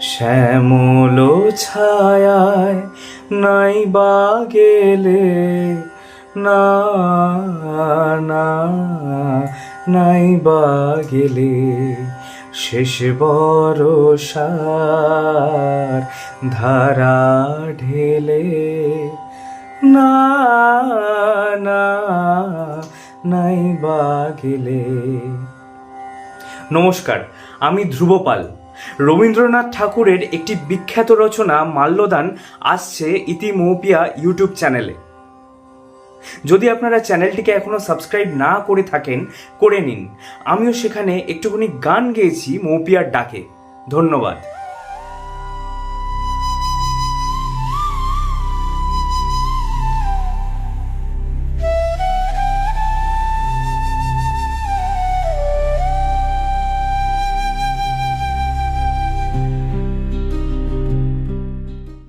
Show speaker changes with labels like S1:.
S1: শ্যামল ছায়ায় নাই বা গেলে না না, নাই বা গেলে শেষ বরসার ধারা ঢেলে না না, নাই বা গেলে। নমস্কার, আমি ধ্রুবপাল। রবীন্দ্রনাথ ঠাকুরের একটি বিখ্যাত রচনা মাল্যদান আসছে ইতিমৌপিয়া ইউটিউব চ্যানেলে। যদি আপনারা চ্যানেলটিকে এখনও সাবস্ক্রাইব না করে থাকেন, করে নিন। আমিও সেখানে একটুখানি গান গেয়েছি মৌপিয়ার ডাকে। ধন্যবাদ।